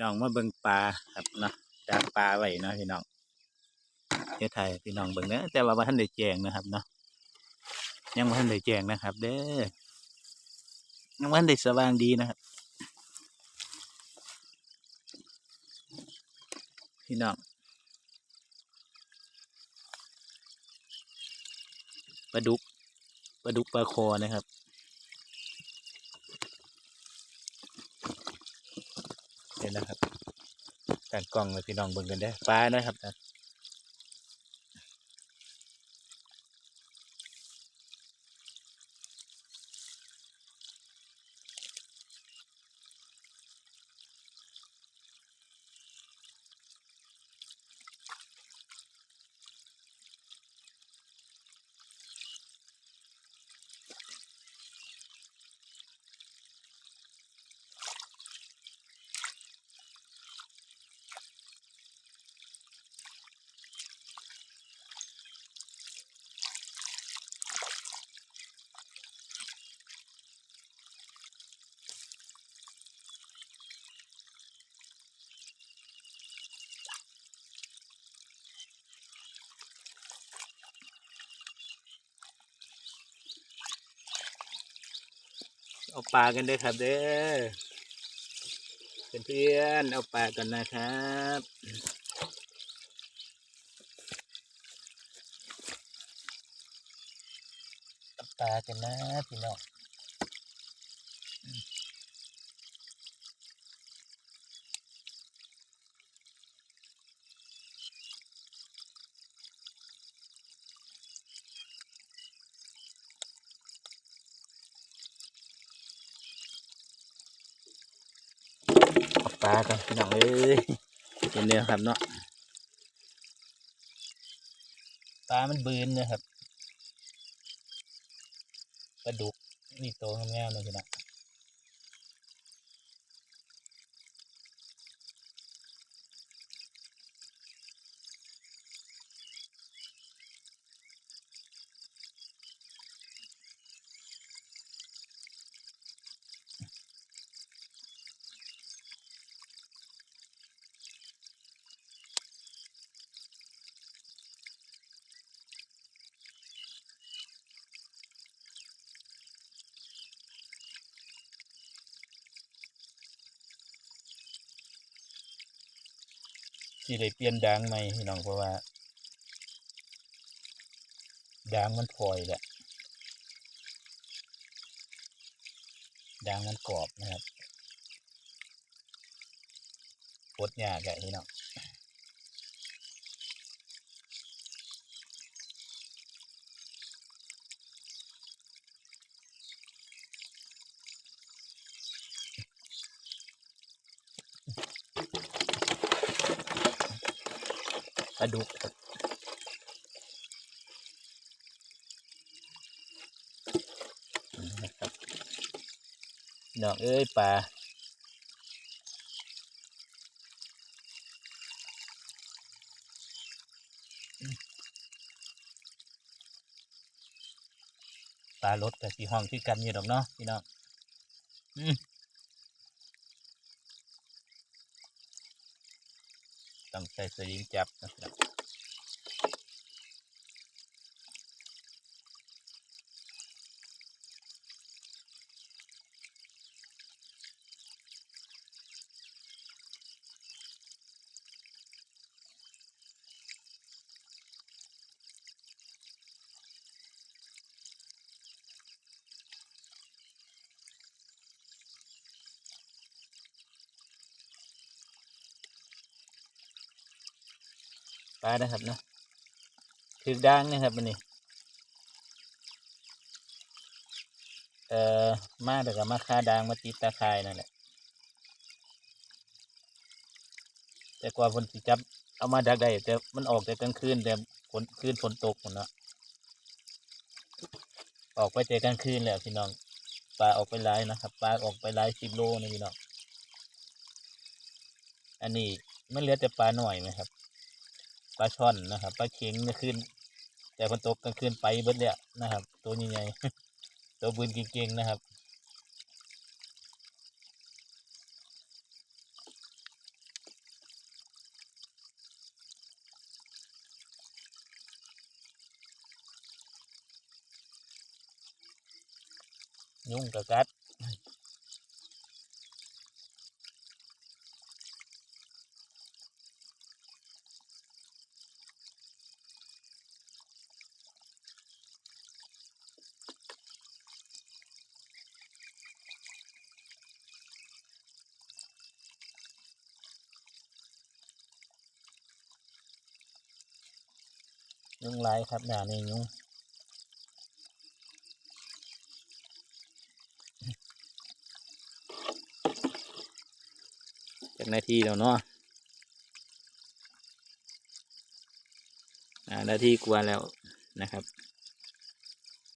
น้องมาเบิ่งปลาครับเนาะดักปลาไว้เนาะพี่น้องเฮ็ดไทยพี่น้องเบิ่งเด้อแต่ว่าบ่ทันได้แจ้งนะครับเนาะยังบ่ทันได้แจ้งนะครับ เด้อยังบ่ทันได้สว่างดีนะครับ พี่น้องปลาดุกปลาดุกปลาคอนะครับ เห็ นะครับการกล้องเลยพี่น้องเบิ่งกันได้อปลานะครับนะ เอาปลากันด้วยครับเด้อเพื่อนๆเอาปลากันนะครับเอาปลากันนะพี่น้องากันพี่น้องเอ้ยเห็นเนื้อครับเนาะปลามันบืนนะครับปลาดุกนี่โตงามๆเลยพี่น้อง ที่ได้เปลี่ยนดางใหม่พี่น้องเพราะว่าดางมันพลอยแหละดางมันกรอบนะครับปดยากอะพี่น้อง ปลาดุกครับนะครับพี่น้องเอ้ยปลาปลารสกับสีห้องที่กันอยู่ดอกเนาะพี่น้องอืม ต้องใช้สลิงจับนะครับ ปลานะครับนะถือด่างนะครับมันนี่เอ่อมาแต่ก็มาคาด่างมาติดตาคายนั่นแหละแต่กว่าฝนสิจับ เอามาดักได้แต่มันออกแต่กลางคืนแต่ฝนคืนฝนตกหมดเนาะออกไปแต่กลางคืนแหละพี่น้องปลาออกไปหลายนะครับปลาออกไปหลายสิบโลนะพี่น้องอันนี้มันเหลือแต่ปลาหน่อยไหมครับ ปลาช่อนนะครับปลาเข็งเมื่อคืนแต่ฝนตกกลางคืนไปเบิดเลยนะครับ ตัวใหญ่ๆตัวบืนเก่งๆนะครับยุ่งกระกัด ยุงไรครับด่านี่ยุงจากนาทีแล้วเนาะอ่านาทีกว่าแล้วนะครับ